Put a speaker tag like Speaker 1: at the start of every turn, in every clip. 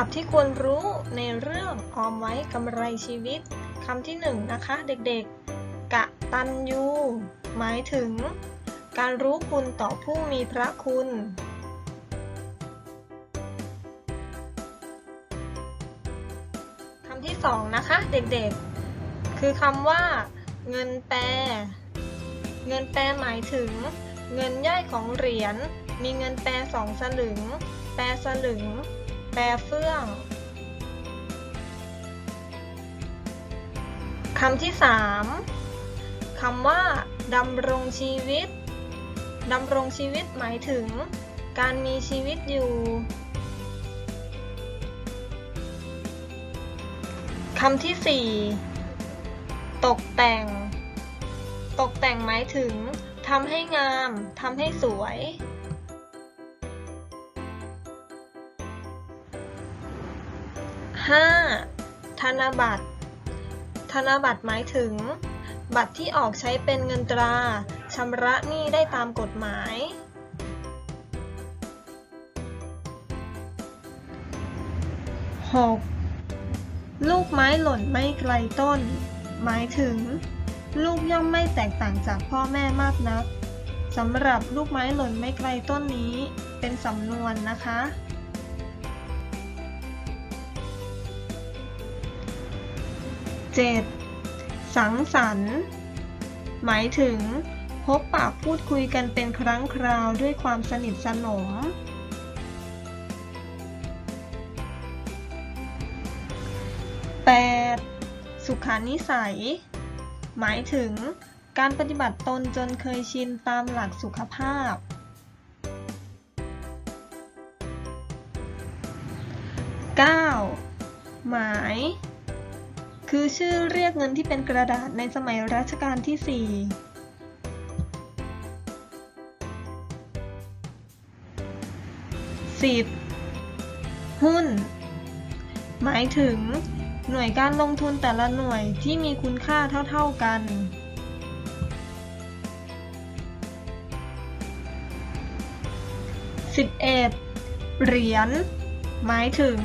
Speaker 1: สับที่ควรรู้ในเรื่องออมไว้กำไรชีวิตคำที่หนึ่งนะคะเด็กๆ กะตันยูหมายถึง การรู้คุณต่อผู้มีพระคุณ คำที่สองนะคะเด็กๆ คือคำว่า เงินแปร เงินแปรหมายถึง เงินย่อยของเหรียญมีเงินแปรสองสลึง แปรสลึง แปรเฟื่องคำที่สามคำว่าดำรงชีวิตดำรงชีวิตหมายถึง การมีชีวิตอยู่คำที่สี่ตกแต่ง ตกแต่งหมายถึงทำให้งามทำให้สวย 5. ธนบัตร ธนบัตรหมายถึง บัตรที่ออกใช้เป็นเงินตราชำระหนี้ได้ตามกฎหมาย 6. ลูกไม้หล่นไม่ไกลต้น หมายถึง ลูกย่อมไม่แตกต่างจากพ่อแม่มากนักสำหรับลูกไม้หล่นไม่ไกลต้นนี้เป็นสำนวนนะคะ 7. สังสรรค์ หมายถึง พบปะพูดคุยกันเป็นครั้งคราวด้วยความสนิทสนม 8. สุขานิสัย หมายถึง การปฏิบัติตนจนเคยชินตามหลักสุขภาพ 9. หมาย คือชื่อเรียกเงินที่เป็นกระดาษในสมัยรัชกาลที่ 4 10. หุ้น หมายถึง หน่วยการลงทุนแต่ละหน่วยที่มีคุณค่าเท่า ๆกัน 11. เหรียญ หมายถึง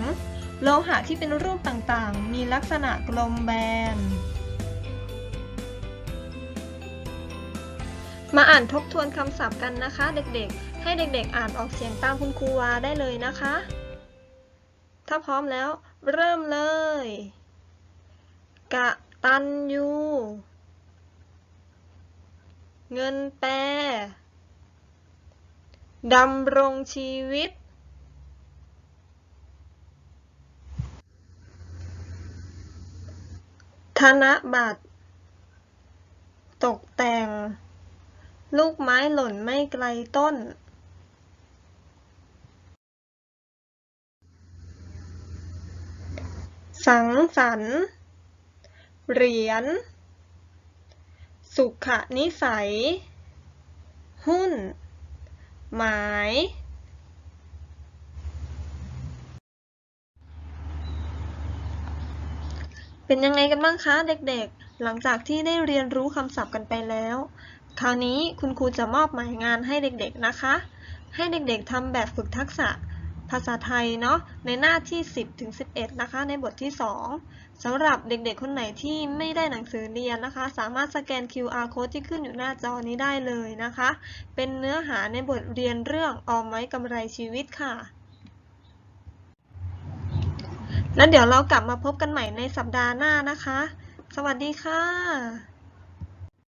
Speaker 1: โลหะที่เป็นรูปต่างๆ มีลักษณะกลมแบน มาอ่านทบทวนคำศัพท์กันนะคะ เด็กๆ ให้เด็กๆ อ่านออกเสียงตามคุณครูวาได้เลยนะคะ ถ้าพร้อมแล้ว เริ่มเลย กะตันยู เงินแปรดำรงชีวิต ธนบัตร ตกแต่ง ลูกไม้หล่นไม่ไกลต้น สังสรรค์ เหรียญ สุขนิสัย หุ้น หมาย เป็นยังไงกันบ้างคะเด็กๆ หลังจากที่ได้เรียนรู้คำศัพท์กันไปแล้ว คราวนี้คุณครูจะมอบหมายงานให้เด็กๆนะคะ ให้เด็กๆทำแบบฝึกทักษะภาษาไทยเนาะในหน้าที่ 10ถึง11 นะคะ ในบทที่ 2สำหรับเด็กๆ คนไหนที่ไม่ได้หนังสือเรียนนะคะ สามารถสแกน QR code ที่ขึ้นอยู่หน้าจอนี้ได้เลยนะคะ เป็นเนื้อหาในบทเรียนเรื่องออมไว้กำไรชีวิตค่ะ แล้วเดี๋ยวเรากลับมาพบกันใหม่ในสัปดาห์หน้านะคะ สวัสดีค่ะ